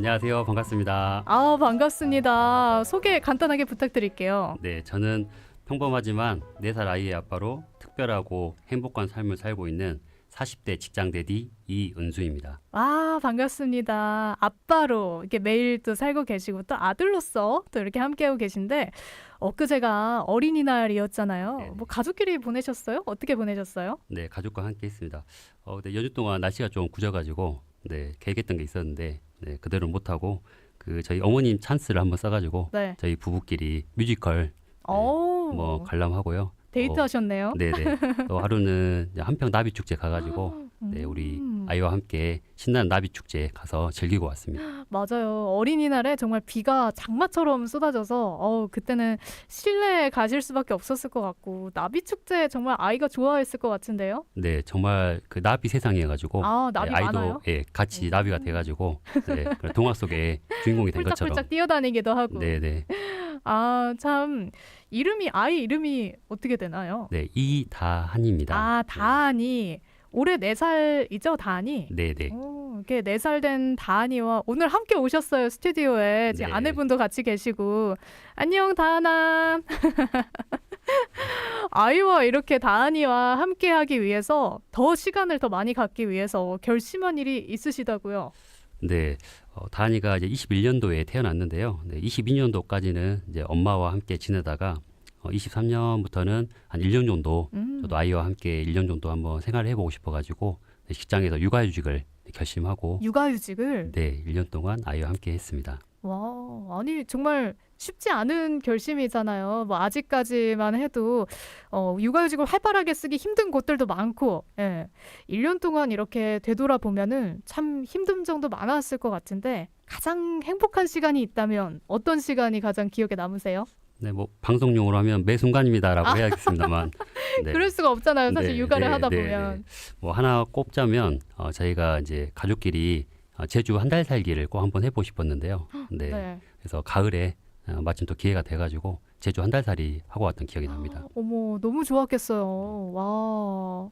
안녕하세요. 반갑습니다. 아 반갑습니다. 소개 간단하게 부탁드릴게요. 네, 저는 평범하지만 4살 아이의 아빠로 특별하고 행복한 삶을 살고 있는 40대 직장 대디 이은수입니다. 아 반갑습니다. 아빠로 이렇게 매일 또 살고 계시고 또 아들로서 또 이렇게 함께하고 계신데 엊그제가 어린이날이었잖아요. 네네. 뭐 가족끼리 보내셨어요? 어떻게 보내셨어요? 네, 가족과 함께 했습니다. 어, 근데 연휴 동안 날씨가 좀 굳어가지고 네, 계획했던 게 있었는데 네, 그대로 못 하고 그 저희 어머님 찬스를 한번 써가지고 네. 저희 부부끼리 뮤지컬 어. 뭐 관람하고요. 데이트 하셨네요. 네네. 또 하루는 한평 나비 축제 가가지고 네, 우리 음. 아이와 함께 신나는 나비 축제 가서 즐기고 왔습니다. 맞아요. 어린이날에 정말 비가 장마처럼 쏟아져서 어 그때는 실내에 가실 수밖에 없었을 것 같고 나비 축제 정말 아이가 좋아했을 것 같은데요. 네, 정말 그 나비 세상이어가지고 아 나비 네, 아이도 많아요. 예, 같이 나비가 돼가지고 네, 그런 동화 속의 주인공이 된 것처럼. 훌쩍훌쩍 뛰어다니기도 하고. 네, 네, 아, 참 이름이 아이 이름이 어떻게 되나요? 네, 이다한입니다. 아, 다한이 올해 네 살이죠, 다한이. 네, 네, 오, 이렇게 네 살 된 다한이와 오늘 함께 오셨어요 스튜디오에 제 네. 아내분도 같이 계시고 안녕 다한아 아이와 이렇게 다한이와 함께하기 위해서 더 시간을 더 많이 갖기 위해서 결심한 일이 있으시다고요. 네. 어, 다한이가 이제 21년도에 태어났는데요. 네, 22년도까지는 이제 엄마와 함께 지내다가 어, 23년부터는 한 1년 정도 음. 저도 아이와 함께 1년 정도 한번 생활을 해보고 싶어가지고 네, 직장에서 육아휴직을 결심하고 육아휴직을 네, 1년 동안 아이와 함께 했습니다. 와, 아니 정말 쉽지 않은 결심이잖아요. 뭐 아직까지만 해도 어, 육아휴직을 활발하게 쓰기 힘든 곳들도 많고, 예. 1년 동안 이렇게 되돌아보면은 참 힘든 점도 많았을 것 같은데 가장 행복한 시간이 있다면 어떤 시간이 가장 기억에 남으세요? 네, 뭐 방송용으로 하면 매 순간입니다라고 해야겠습니다만, 네. 아. 그럴 수가 없잖아요. 사실 네, 육아를 네, 하다 네, 보면. 뭐 하나 꼽자면 어, 저희가 이제 가족끼리 어, 제주 한 달 살기를 꼭 한번 해보고 싶었는데요. 네. 네. 그래서 가을에 어, 마침 또 기회가 돼가지고 제주 한 달 살이 하고 왔던 기억이 납니다. 어머, 너무 좋았겠어요. 와.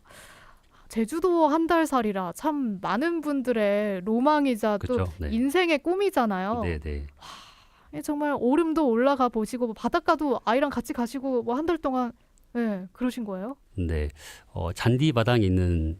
제주도 한 달 살이라 참 많은 분들의 로망이자 또 그렇죠. 네. 인생의 꿈이잖아요. 네, 네. 예, 정말 오름도 올라가 보시고 뭐 바닷가도 아이랑 같이 가시고 뭐 한 달 동안 예, 그러신 거예요? 네. 어, 잔디 마당에 있는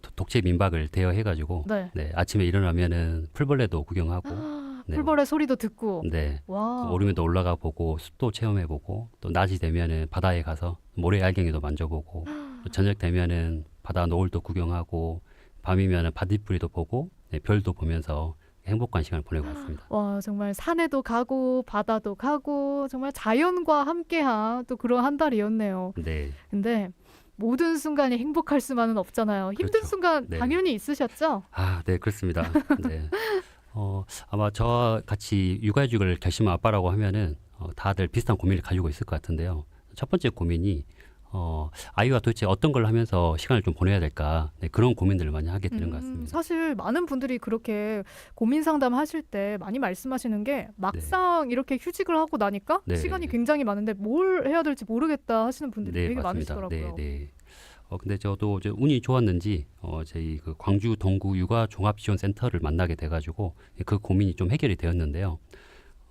도- 독채 민박을 대여해 가지고 네. 네, 아침에 일어나면은 풀벌레도 구경하고 네. 풀벌의 소리도 듣고 네. 와. 오름에도 올라가 보고 숲도 체험해 보고 또 낮이 되면은 바다에 가서 모래 알갱이도 만져보고 또 저녁 되면은 바다 노을도 구경하고 밤이면은 바디뿌리도 보고 네, 별도 보면서 행복한 시간을 보내고 왔습니다. 와, 정말 산에도 가고 바다도 가고 정말 자연과 함께한 또 그런 한 달이었네요. 네, 근데 모든 순간이 행복할 수만은 없잖아요. 힘든 그렇죠. 순간 네. 당연히 있으셨죠? 아, 네, 그렇습니다. 네. 어, 아마 저와 같이 육아휴직을 결심한 아빠라고 하면은 어, 다들 비슷한 고민을 가지고 있을 것 같은데요. 첫 번째 고민이 어, 아이와 도대체 어떤 걸 하면서 시간을 좀 보내야 될까 네, 그런 고민들을 많이 하게 되는 것 음, 같습니다. 사실 많은 분들이 그렇게 고민 상담하실 때 많이 말씀하시는 게 막상 이렇게 휴직을 하고 나니까 네. 시간이 굉장히 많은데 뭘 해야 될지 모르겠다 하시는 분들이 네, 되게 맞습니다. 많으시더라고요. 네, 네. 어, 근데 저도 이제 운이 좋았는지 어, 저희 그 광주 동구 육아 종합 지원 센터를 만나게 돼가지고 그 고민이 좀 해결이 되었는데요.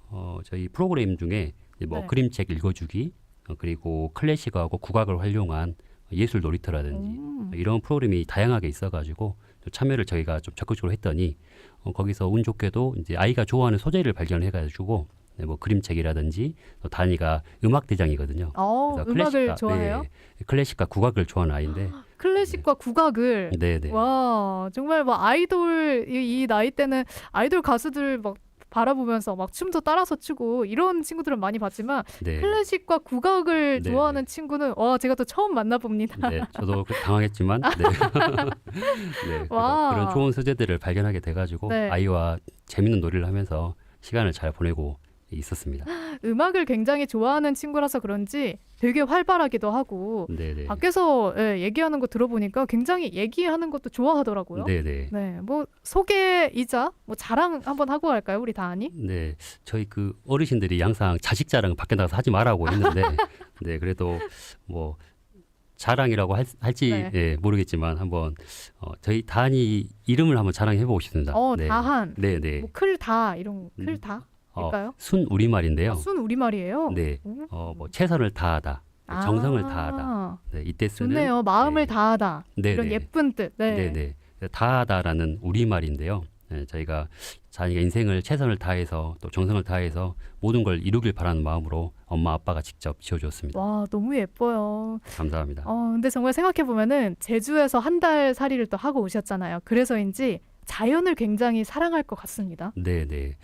어, 저희 프로그램 중에 뭐 네. 그림책 읽어주기 어, 그리고 클래식하고 국악을 활용한 예술 놀이터라든지 음. 이런 프로그램이 다양하게 있어가지고 좀 참여를 저희가 좀 적극적으로 했더니 어, 거기서 운 좋게도 이제 아이가 좋아하는 소재를 발견해가지고 네, 뭐 그림책이라든지 또 단이가 음악 대장이거든요. 어, 그래서 클래식과- 좋아해요? 네, 클래식과 국악을 좋아하는 아이인데, 클래식과 국악을 네, 네, 와 정말 뭐 아이돌 이, 이 나이 때는 아이돌 가수들 막 바라보면서 막 춤도 따라서 추고 이런 친구들은 많이 봤지만 네, 클래식과 국악을 네, 좋아하는 네. 친구는 와 제가 또 처음 만나봅니다. 네, 저도 그 당황했지만, 네, 네. 그런 좋은 소재들을 발견하게 돼가지고 네. 아이와 재밌는 놀이를 하면서 시간을 잘 보내고 있었습니다. 음악을 굉장히 좋아하는 친구라서 그런지 되게 활발하기도 하고 네, 네, 밖에서 예, 얘기하는 거 들어보니까 굉장히 얘기하는 것도 좋아하더라고요. 네, 네. 네, 뭐 소개이자 뭐 자랑 한번 하고 갈까요, 우리 다한이? 네, 저희 그 어르신들이 항상 자식 자랑 밖에 나가서 하지 말라고 했는데, 네, 그래도 뭐 자랑이라고 할, 할지 네. 예, 모르겠지만 한번 어, 저희 단이 이름을 한번 자랑해 보고 싶습니다. 어, 네. 다한. 네, 네. 뭐 클다 이런 음. 클다? 어, 일까요? 순 우리말인데요. 아, 순 우리말이에요. 네. 오. 어, 뭐 최선을 다하다. 아, 정성을 다하다. 네, 이때 쓰는 좋네요. 마음을 네. 다하다. 네, 이런 네. 예쁜 뜻. 네. 네, 네. 다하다라는 우리말인데요. 네, 저희가 자기가 인생을 최선을 다해서 또 정성을 다해서 모든 걸 이루길 바라는 마음으로 엄마 아빠가 직접 지어주었습니다. 와, 너무 예뻐요. 감사합니다. 어, 근데 정말 생각해 보면은 제주에서 한 달 살이를 또 하고 오셨잖아요. 그래서인지 자연을 굉장히 사랑할 것 같습니다. 네, 네.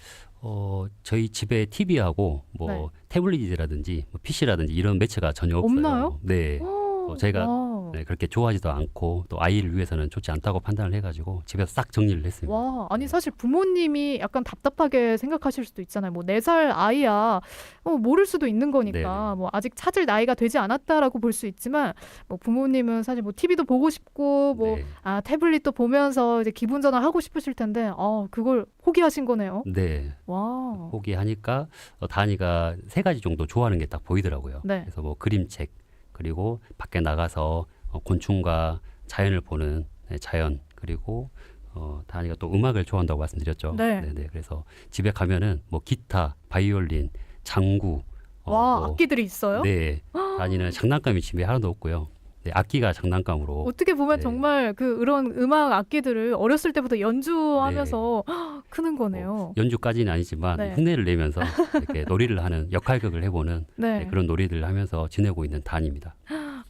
어, 저희 집에 TV하고 뭐 네. 태블릿이라든지 뭐 PC라든지 이런 매체가 전혀 없어요. 없나요? 네. 어, 제가 와. 네, 그렇게 좋아하지도 않고 또 아이를 위해서는 좋지 않다고 판단을 해가지고 집에서 싹 정리를 했습니다. 와, 아니 사실 부모님이 약간 답답하게 생각하실 수도 있잖아요. 뭐 네 살 아이야, 어, 모를 수도 있는 거니까 네네. 뭐 아직 찾을 나이가 되지 않았다라고 볼 수 있지만 뭐 부모님은 사실 뭐 TV도 보고 싶고 뭐 네. 아, 태블릿도 보면서 이제 기분 전환 하고 싶으실 텐데 어, 그걸 포기하신 거네요. 네. 와. 포기하니까 어, 다니가 세 가지 정도 좋아하는 게 딱 보이더라고요. 네. 그래서 뭐 그림책 그리고 밖에 나가서 어, 곤충과 자연을 보는 네, 자연 그리고 어, 다니가 또 음악을 좋아한다고 말씀드렸죠. 네. 네 그래서 집에 가면은 뭐 기타, 바이올린, 장구, 어, 와, 뭐, 악기들이 있어요? 네, 다니는 장난감이 집에 하나도 없고요. 네, 악기가 장난감으로 어떻게 보면 네. 정말 그 그런 음악 악기들을 어렸을 때부터 연주하면서 크는 거네요. 연주까지는 아니지만 네. 흉내를 내면서 이렇게 놀이를 하는 역할극을 해보는 네. 네, 그런 놀이들을 하면서 지내고 있는 단입니다.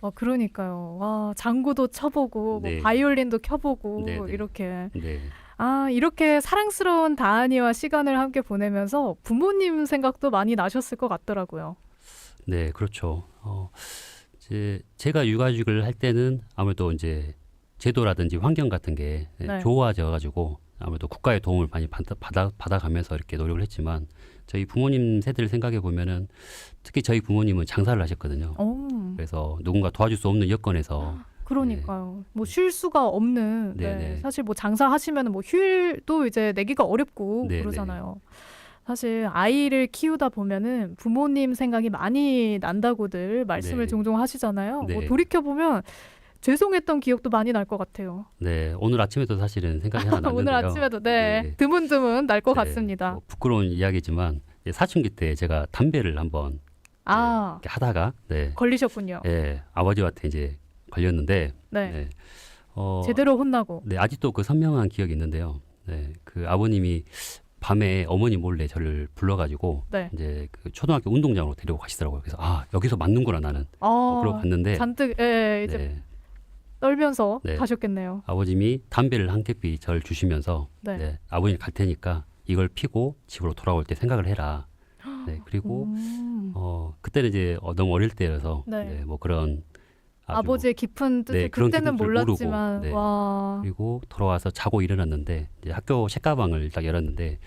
와, 그러니까요. 와, 장구도 쳐보고, 네. 뭐 바이올린도 켜보고, 네, 네. 이렇게. 네. 아, 이렇게 사랑스러운 다한이와 시간을 함께 보내면서 부모님 생각도 많이 나셨을 것 같더라고요. 네, 그렇죠. 어, 이제 제가 육아휴직을 할 때는 아무래도 이제 제도라든지 환경 같은 게 네. 좋아져 가지고 아무래도 국가의 도움을 많이 받아, 받아 받아가면서 이렇게 노력을 했지만 저희 부모님 세대를 생각해 보면은 특히 저희 부모님은 장사를 하셨거든요. 오, 그래서 누군가 도와줄 수 없는 여건에서 그러니까요. 뭐쉴 수가 없는. 네. 네, 네. 사실 뭐 장사하시면 뭐 휴일도 이제 내기가 어렵고 네, 그러잖아요. 사실 아이를 키우다 보면은 부모님 생각이 많이 난다고들 말씀을 네. 종종 하시잖아요. 뭐 네. 돌이켜 보면 죄송했던 기억도 많이 날 것 같아요. 네, 오늘 아침에도 사실은 생각이 하나 났는데요. 오늘 아침에도 네, 네. 드문드문 날것 네, 같습니다. 뭐 부끄러운 이야기지만 사춘기 때 제가 담배를 한번 아 이렇게 하다가 네, 걸리셨군요. 예, 아버지한테 이제 걸렸는데 네, 네. 어, 제대로 혼나고. 네, 아직도 그 선명한 기억이 있는데요. 네, 그 아버님이 밤에 어머니 몰래 저를 불러가지고 네. 이제 그 초등학교 운동장으로 데리고 가시더라고요. 그래서 아 여기서 맞는구나 나는. 아 그러고 갔는데 잔뜩 예, 이제 네, 떨면서 네. 가셨겠네요. 아버님이 담배를 한 캡이 저를 주시면서 네. 네, 아버님 갈 테니까 이걸 피고 집으로 돌아올 때 생각을 해라. 네, 그리고 음, 어 그때는 이제 어, 너무 어릴 때여서 네. 네, 뭐 그런 아주 아버지의 깊은 뜻을 네, 그런 그때는 깊은 뜻을 몰랐지만 모르고, 네. 와 그리고 돌아와서 자고 일어났는데 이제 학교 책가방을 딱 열었는데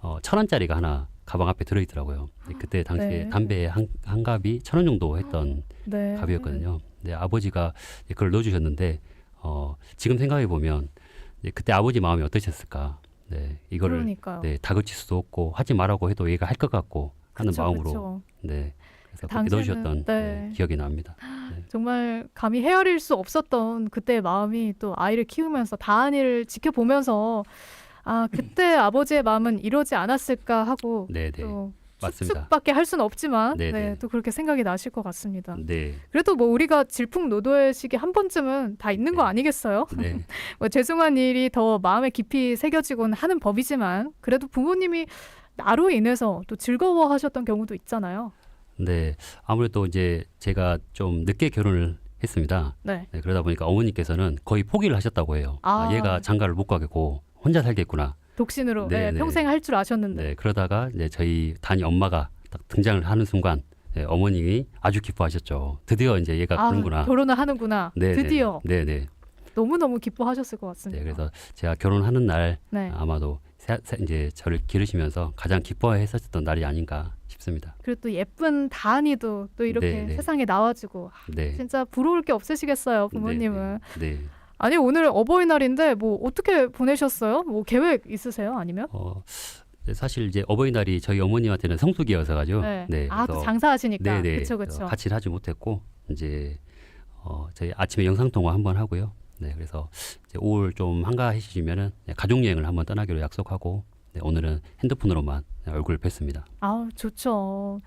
어, 천 원짜리가 하나 가방 앞에 들어있더라고요. 근데 그때 당시에 네. 담배 한, 한 갑이 천 원 정도 했던 네. 갑이었거든요. 네, 아버지가 이제 그걸 넣어주셨는데 어, 지금 생각해 보면 그때 아버지 마음이 어떠셨을까? 네, 이거를 그러니까요. 네, 다그칠 수도 없고 하지 말라고 해도 얘가 할 것 같고 하는 그쵸, 마음으로 그쵸. 네, 그래서 그렇게 당시에는, 넣어주셨던 네. 네, 기억이 납니다. 정말 감히 헤아릴 수 없었던 그때의 마음이 또 아이를 키우면서 다한이를 지켜보면서 아 그때 아버지의 마음은 이러지 않았을까 하고 네, 네, 또 맞습니다. 추측밖에 할 수는 없지만 네, 네, 네. 또 그렇게 생각이 나실 것 같습니다. 네, 그래도 뭐 우리가 질풍노도의 시기 한 번쯤은 다 있는 거 네. 아니겠어요? 네, 뭐 죄송한 일이 더 마음에 깊이 새겨지곤 하는 법이지만 그래도 부모님이 나로 인해서 또 즐거워하셨던 경우도 있잖아요. 네. 아무래도 이제 제가 좀 늦게 결혼을 했습니다. 네. 네, 그러다 보니까 어머니께서는 거의 포기를 하셨다고 해요. 아, 아. 얘가 장가를 못 가겠고 혼자 살겠구나. 독신으로 네, 네, 네. 평생 할 줄 아셨는데 네, 그러다가 이제 저희 단이 엄마가 딱 등장을 하는 순간 네, 어머님이 아주 기뻐하셨죠. 드디어 이제 얘가 아, 그런구나. 결혼을 하는구나. 네, 드디어 네, 네. 너무 너무 기뻐하셨을 것 네, 같습니다. 그래서 제가 결혼하는 날 네. 아마도 세- 세- 이제 저를 기르시면서 가장 기뻐했었던 날이 아닌가 싶습니다. 그리고 또 예쁜 다한이도 또 이렇게 네, 네. 세상에 나와주고 아, 네. 진짜 부러울 게 없으시겠어요 부모님은. 네. 네. 아니 오늘 어버이날인데 뭐 어떻게 보내셨어요? 뭐 계획 있으세요? 아니면? 어, 네, 사실 이제 어버이날이 저희 어머님한테는 성수기여서 가지고 네. 네, 아 또 장사하시니까. 네네. 그렇죠, 그렇죠. 같이 하지 못했고 이제 어, 저희 아침에 영상 통화 한번 하고요. 네, 그래서 이제 5월 좀 한가해지시면은 네, 가족 여행을 한번 떠나기로 약속하고 네, 오늘은 핸드폰으로만 네, 얼굴을 뵀습니다. 아, 좋죠.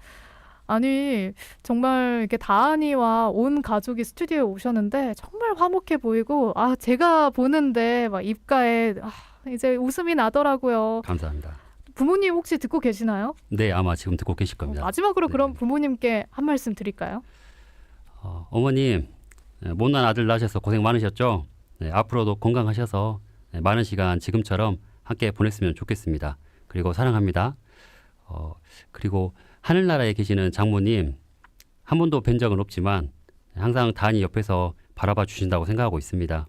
아니, 정말 이렇게 다한이와 온 가족이 스튜디오에 오셨는데 정말 화목해 보이고, 아, 제가 보는데 막 입가에 아, 이제 웃음이 나더라고요. 감사합니다. 부모님 혹시 듣고 계시나요? 네, 아마 지금 듣고 계실 어, 겁니다. 마지막으로 네. 그럼 부모님께 한 말씀 드릴까요? 어, 어머님 네, 못난 아들 낳으셔서 고생 많으셨죠? 네, 앞으로도 건강하셔서 네, 많은 시간 지금처럼 함께 보냈으면 좋겠습니다. 그리고 사랑합니다. 어, 그리고 하늘나라에 계시는 장모님 한 번도 뵌 적은 없지만 항상 다은이 옆에서 바라봐 주신다고 생각하고 있습니다.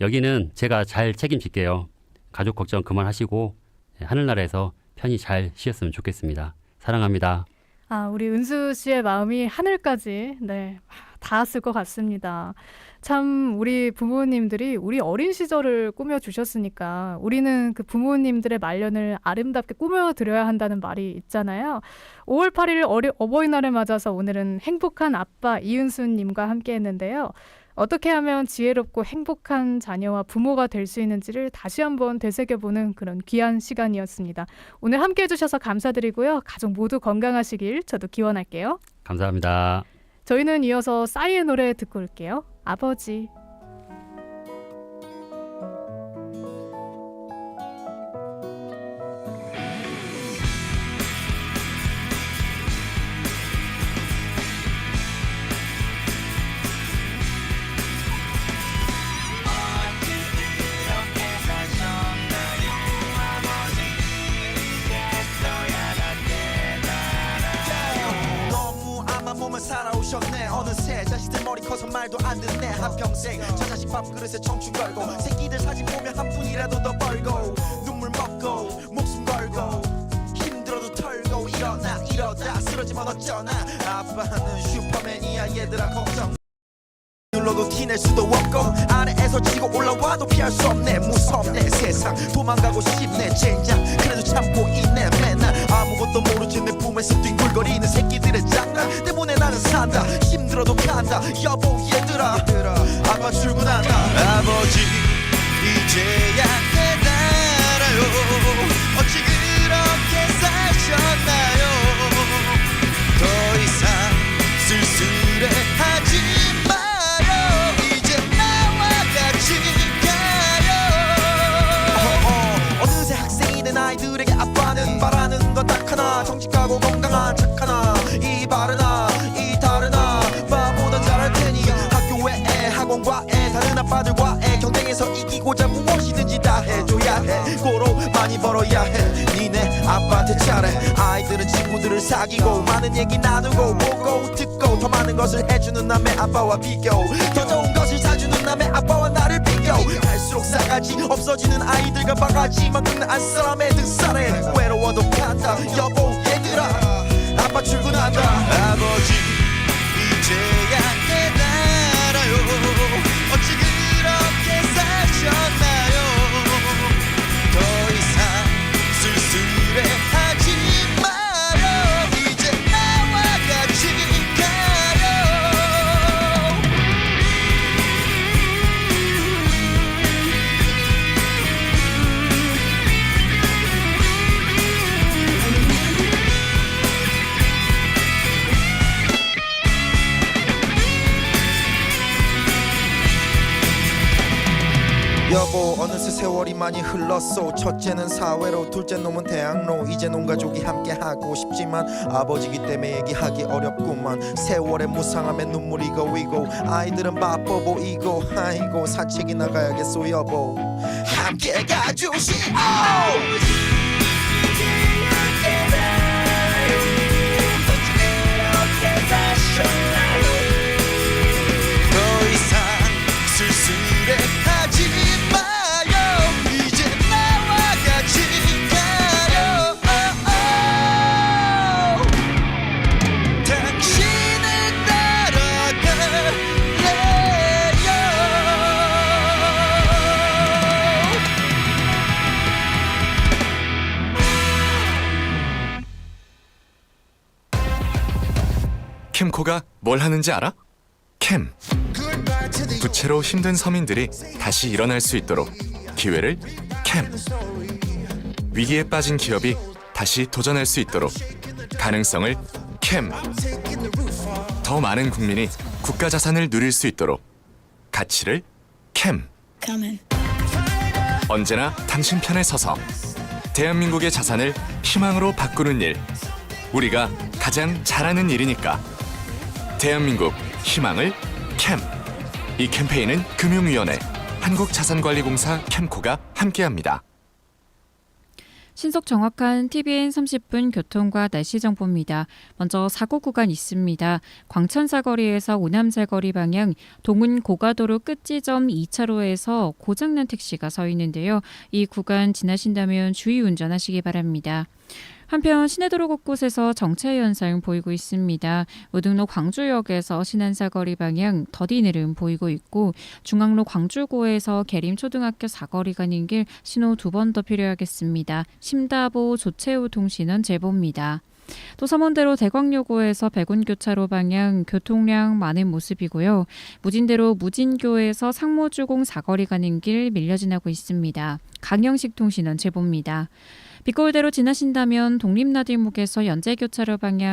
여기는 제가 잘 책임질게요. 가족 걱정 그만하시고 네, 하늘나라에서 편히 잘 쉬었으면 좋겠습니다. 사랑합니다. 아, 우리 은수 씨의 마음이 하늘까지, 네, 닿았을 것 같습니다. 참, 우리 부모님들이 우리 어린 시절을 꾸며 주셨으니까 우리는 그 부모님들의 말년을 아름답게 꾸며 드려야 한다는 말이 있잖아요. 5월 8일 어리, 어버이날을 맞아서 오늘은 행복한 아빠 이은수 님과 함께 했는데요. 어떻게 하면 지혜롭고 행복한 자녀와 부모가 될 수 있는지를 다시 한번 되새겨보는 그런 귀한 시간이었습니다. 오늘 함께 해주셔서 감사드리고요. 가족 모두 건강하시길 저도 기원할게요. 감사합니다. 저희는 이어서 싸이의 노래 듣고 올게요. 아버지. 말도 안 듣네 한평생. 저 자식 밥그릇에 청춘 걸고 새끼들 사진 보면 한 푼이라도 더 벌고 눈물 먹고 목숨 걸고 힘들어도 털고 일어나 이러다. 쓰러지면 어쩌나. 아빠는 슈퍼맨이야 얘들아 걱정 티낼 수도 없고 아래에서 치고 올라와도 피할 수 없네. 무섭네 세상. 도망가고 싶네 젠장. 그래도 참고 있네 맨날. 아무것도 모르지 내 품에서 뒹굴거리는 새끼들의 장난 때문에 나는 산다. 힘들어도 간다. 여보 얘들아. 아빠 출근한다. 아버지 이제야 깨달아요. 어찌 그렇게 사셨나요? 더 이상 쓸쓸해 아이들에게 아빠는 바라는 건딱 하나. 정직하고 건강한 착하나. 이 바르나 이 다르나. 바보는 잘할 테니 학교 외에 학원과의 다른 아빠들과의 경쟁에서 이기고자 무엇이든지 다 해줘야 해. 고로 많이 벌어야 해. 니네 아빠한테 잘해 아이들은 친구들을 사귀고 많은 얘기 나누고 보고 듣고 더 많은 것을 해주는 남의 아빠와 비교. 더 좋은 것을 사주는 남의 아빠와 나를 비교 갈수록 싸가지 없어지는 아이들과 바가지만큼 안 사람의 등살에. 외로워도 간다. 여보 여보 어느새 세월이 많이 흘렀어 첫째는 사회로 둘째 놈은 대학로. 이제 온 가족이 함께 하고 싶지만 아버지기 때문에 얘기하기 어렵구만. 세월의 무상함에 눈물이 고이고 아이들은 바빠 보이고 아이고 사책이 나가야겠소 여보. 함께 가주시오 캠코가 뭘 하는지 알아? 캠. 부채로 힘든 서민들이 다시 일어날 수 있도록 기회를 캠. 위기에 빠진 기업이 다시 도전할 수 있도록 가능성을 캠. 더 많은 국민이 국가 자산을 누릴 수 있도록 가치를 캠. 언제나 당신 편에 서서 대한민국의 자산을 희망으로 바꾸는 일. 우리가 가장 잘하는 일이니까 대한민국 희망을 캠 이 캠페인은 금융위원회 한국자산관리공사 캠코가 함께합니다. 신속 정확한 TVN 30분 교통과 날씨 정보입니다. 먼저 사고 구간 있습니다. 광천사거리에서 오남사거리 방향 동은 고가도로 끝지점 2차로에서 고장난 택시가 서 있는데요. 이 구간 지나신다면 주의 운전하시기 바랍니다. 한편 시내도로 곳곳에서 정체 현상 보이고 있습니다. 우등로 광주역에서 신안사거리 방향 더디 내름 보이고 있고 중앙로 광주고에서 계림초등학교 사거리 가는 길 신호 두 번 더 필요하겠습니다. 심다보 조채우 통신원 제보입니다. 또 서문대로 대광요고에서 백운교차로 방향 교통량 많은 모습이고요. 무진대로 무진교에서 상모주공 사거리 가는 길 밀려 지나고 있습니다. 강영식 통신원 제보입니다. 비골대로 지나신다면 독립나들목에서 연제교차로 방향